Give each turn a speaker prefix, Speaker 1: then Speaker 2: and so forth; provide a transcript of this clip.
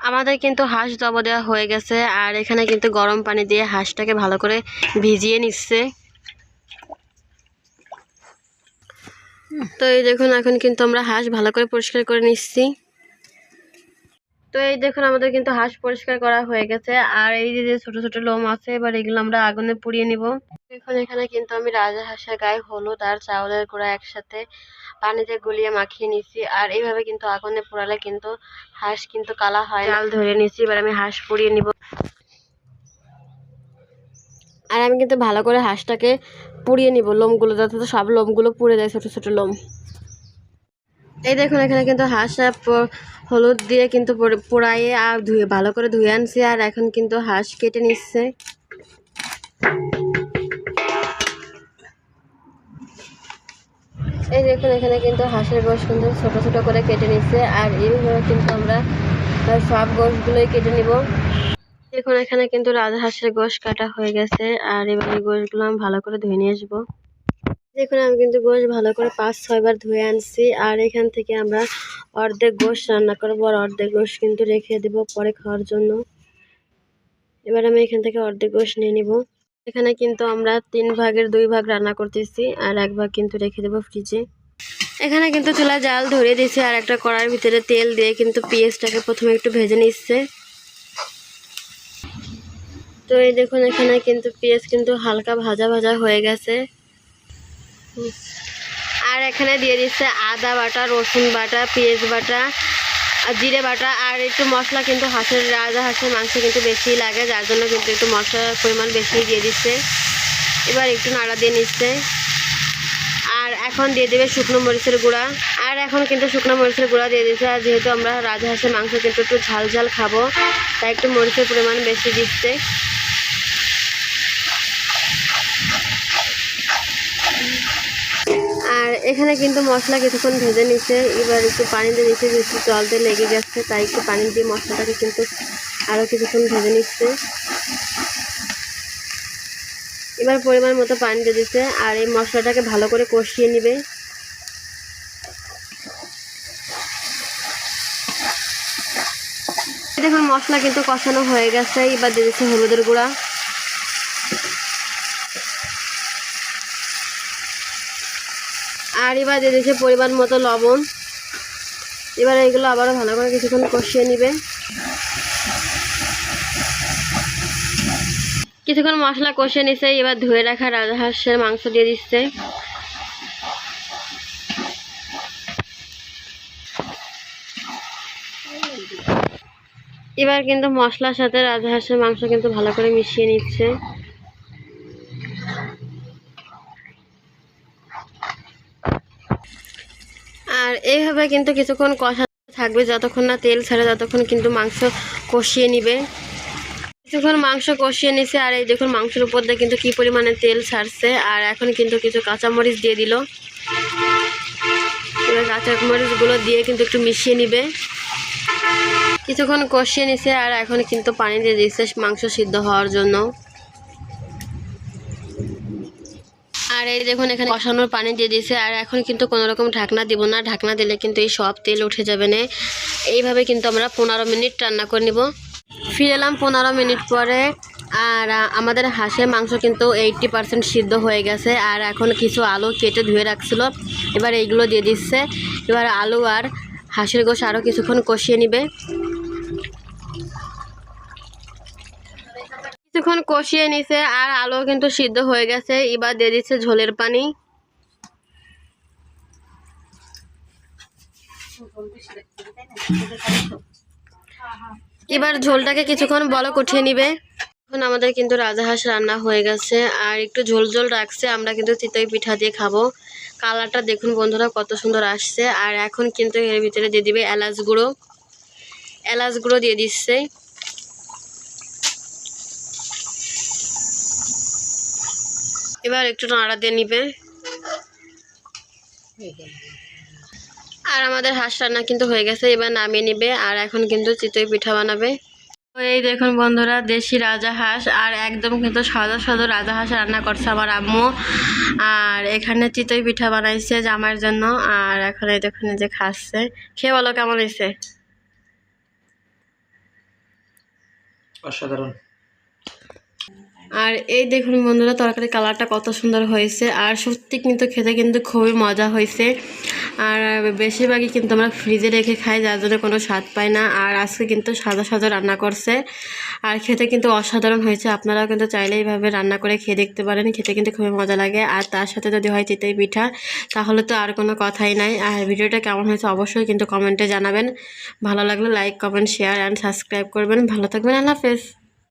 Speaker 1: আমাদের কিন্তু হাঁস জব দেওয়া হয়ে গেছে আর এখানে কিন্তু গরম পানি দিয়ে হাঁসটাকে ভালো করে ভিজিয়ে নিচ্ছে। তো এই দেখুন, এখন কিন্তু আমরা হাঁস ভালো করে পরিষ্কার করে নিচ্ছি। তো এই দেখুন, আমাদের কিন্তু হাঁস পরিষ্কার করা হয়ে গেছে। আর এই যে ছোট ছোট লোম আছে, এবার এগুলো আমরা আগুনে পুড়িয়ে নিব। এখন এখানে কিন্তু আমি রাজা হাঁসের গায়ে হলুদ আর চাউলের গুঁড়া একসাথে পানিতে গুলিয়ে মাখিয়ে নিচ্ছি আর এইভাবে কিন্তু আগুনে পোড়ালে কিন্তু হাঁস কিন্তু কালা হয়। জাল ধরে নিচ্ছি এবার আমি হাঁস পুড়িয়ে নিব। আর আমি কিন্তু ভালো করে হাঁসটাকে পুড়িয়ে নিব, লোমগুলো, যাতে সব লোমগুলো পুড়ে যায়, ছোট ছোট লোম। এই দেখুন, এখানে কিন্তু হাঁস হলুদ দিয়ে কিন্তু পোড়াইয়ে আর ধুয়ে, ভালো করে ধুয়ে আনছি, আর এখন কিন্তু হাঁস কেটে নিচ্ছে। এই দেখুন, এখানে কিন্তু হাঁসের গোশ কিন্তু ছোট ছোট করে কেটে নিচ্ছে, আর এইভাবে কিন্তু আমরা সব গোশগুলোই কেটে নিব। দেখুন, এখানে কিন্তু রাজহাঁসের গোশ কাটা হয়ে গেছে, আর এবার এই গোশগুলো আমি ভালো করে ধুয়ে নিয়ে আসব। দেখুন, আমি কিন্তু গোশ ভালো করে পাঁচ ছয়বার ধুয়ে আনছি আর এখান থেকে আমরা অর্ধেক গোশ রান্না করব আর অর্ধেক গোশ কিন্তু রেখে দেবো পরে খাওয়ার জন্য। এবার আমি এখান থেকে অর্ধেক গোশ নিয়ে নিব। এখানে কিন্তু আমরা তিন ভাগের দুই ভাগ রান্না করতেছি আর এক ভাগ কিন্তু রেখে দেবো ফ্রিজে। এখানে কিন্তু চুলা জাল ধরে দিয়েছি আর একটা কড়াইয়ের ভিতরে তেল দিয়ে কিন্তু পেঁয়াজটাকে প্রথমে একটু ভেজে নিচ্ছে। তো এই দেখুন, এখানে কিন্তু পেঁয়াজ কিন্তু হালকা ভাজা ভাজা হয়ে গেছে। আর এখানে দিয়ে দিচ্ছে আদা বাটা, রসুন বাটা, পেঁয়াজ বাটা, আর জিরে বাটা। আর একটু মশলা কিন্তু হাঁসের, রাজা হাঁসের মাংস কিন্তু বেশি লাগে, যার জন্য কিন্তু একটু মশলার পরিমাণ বেশি দিয়ে দিচ্ছে। এবার একটু নাড়া দিয়ে নিচ্ছে। আর এখন দিয়ে দেবে শুকনো মরিচের গুঁড়া। আর এখন কিন্তু শুকনো মরিচের গুঁড়া দিয়ে দিচ্ছে। আর যেহেতু আমরা রাজহাঁসের মাংস কিন্তু একটু ঝাল ঝাল খাব, তাই একটু মরিচের পরিমাণ বেশি দিচ্ছে আর এখানে কিন্তু মশলা কিছুক্ষণ ভেজে নিচ্ছে এবার একটু পানি দিয়ে দিচ্ছে যেহেতু জলতে লেগে গেছে, তাই একটু পানি দিয়ে মশলাটাকে কিন্তু আরও কিছুক্ষণ ভেজে নিচ্ছে। এবার পরিমাণ মতো পানি দিয়ে দিচ্ছে আর এই মশলাটাকে ভালো করে কষিয়ে নিবে। দেখুন, মশলা কিন্তু কষানো হয়ে গেছে, এবার দিয়ে দিচ্ছে হলুদের গুঁড়া। আর এবার দিয়ে দিচ্ছে পরিমাণ মতো লবণ। এবার এইগুলো আবারও ভালো করে কিছুক্ষণ কষিয়ে নিবে। কিছুক্ষণ মশলা কষিয়ে নিচ্ছে এবার ধুয়ে রাখা রাজহাঁসের মাংস দিয়ে দিচ্ছে। এবার কিন্তু মশলার সাথে রাজহাঁসের মাংস কিন্তু ভালো করে মিশিয়ে নিচ্ছে। আর কিন্তু কিছুক্ষণ কষা থাকবে, যতক্ষণ না তেল ছাড়ে ততক্ষণ কিন্তু মাংস কষিয়ে নিবে। কিছুক্ষণ মাংস কষিয়ে নিছে, আর এই দেখুন মাংসের উপর দিয়ে কিন্তু কি পরিমাণে তেল ছাড়ছে, আর এখন কিন্তু কিছু কাঁচামরিচ দিয়ে দিল। এবার কাঁচামরিচগুলো দিয়ে কিন্তু একটু মিশিয়ে নিবে। কিছুক্ষণ কষিয়ে নিছে, আর এখন কিন্তু পানি দিয়ে দিচ্ছে মাংস সিদ্ধ হওয়ার জন্য। আর এই দেখুন, এখানে কষানোর পানি দিয়ে দিয়েছে। আর এখন কিন্তু কোনো রকম ঢাকনা দিব না। ঢাকনা দিলে কিন্তু এই সব তেল উঠে যাবে না। এইভাবে কিন্তু আমরা পনেরো মিনিট রান্না করে নিব। ফিরে এলাম পনেরো মিনিট পরে। আর আমাদের হাঁসের মাংস কিন্তু এইটটি পার্সেন্ট সিদ্ধ হয়ে গেছে। আর এখন কিছু আলু কেটে ধুয়ে রাখছিল। এবার এইগুলো দিয়ে দিচ্ছে। এবার আলু আর হাঁসের গোশ আরও কিছুক্ষণ কষিয়ে নিবে। কিছুক্ষণ কষিয়ে নিছে আর আলু কিন্তু সিদ্ধ হয়ে গেছে। এবার দিয়ে দিচ্ছে ঝোলের পানি। এবার ঝোলটাকে কিছুক্ষণ বলক উঠিয়ে নিবে। এখন আমাদের কিন্তু রাজাহাঁস রান্না হয়ে গেছে আর একটু ঝোল ঝোল রাখছে। আমরা কিন্তু চিতই পিঠা দিয়ে খাব। কালারটা দেখুন বন্ধুরা কত সুন্দর আসছে। আর এখন কিন্তু এর ভিতরে দিয়ে দিবে এলাচ গুঁড়ো। এলাচ গুঁড়ো দিয়ে দিচ্ছে। এবার একটু নাড়া দিয়ে নিবে। আর আমাদের হাঁস রান্না কিন্তু হয়ে গেছে এবার নামিয়ে নিবে আর এখন কিন্তু চিতই পিঠা বানাবে। এই দেখুন বন্ধুরা দেশি রাজা হাঁস আর একদম কিন্তু সাদা সাদা রাজা হাঁস রান্না করছে আমার আম্মু। আর এখানে চিতই পিঠা বানাইছে জামাইয়ের জন্য আর এখন এই দেখুন যে খাচ্ছে। খেয়ে বলো কেমন হয়েছে?
Speaker 2: অসাধারণ।
Speaker 1: আর এই দেখুন বন্ধুরা তরকারি কালারটা কত সুন্দর হয়েছে। আর সত্যি কিন্তু খেতে কিন্তু খুবই মজা হয়েছে। আর বেশিরভাগই কিন্তু আমরা ফ্রিজে রেখে খাই, যার জন্য কোনো স্বাদ পাই না। আর আজকে কিন্তু সাদা সাদা রান্না করছে। আর খেতে কিন্তু অসাধারণ হয়েছে। আপনারাও কিন্তু চাইলে এইভাবে রান্না করে খেয়ে দেখতে পারেন। খেতে কিন্তু খুবই মজা লাগে। আর তার সাথে যদি হয় চিতই পিঠা, তাহলে তো আর কোনো কথাই নাই। আর ভিডিওটা কেমন হয়েছে অবশ্যই কিন্তু কমেন্টে জানাবেন। ভালো লাগলে like, comment share and subscribe করবেন। ভালো থাকবেন। আল্লাহ হাফেজ।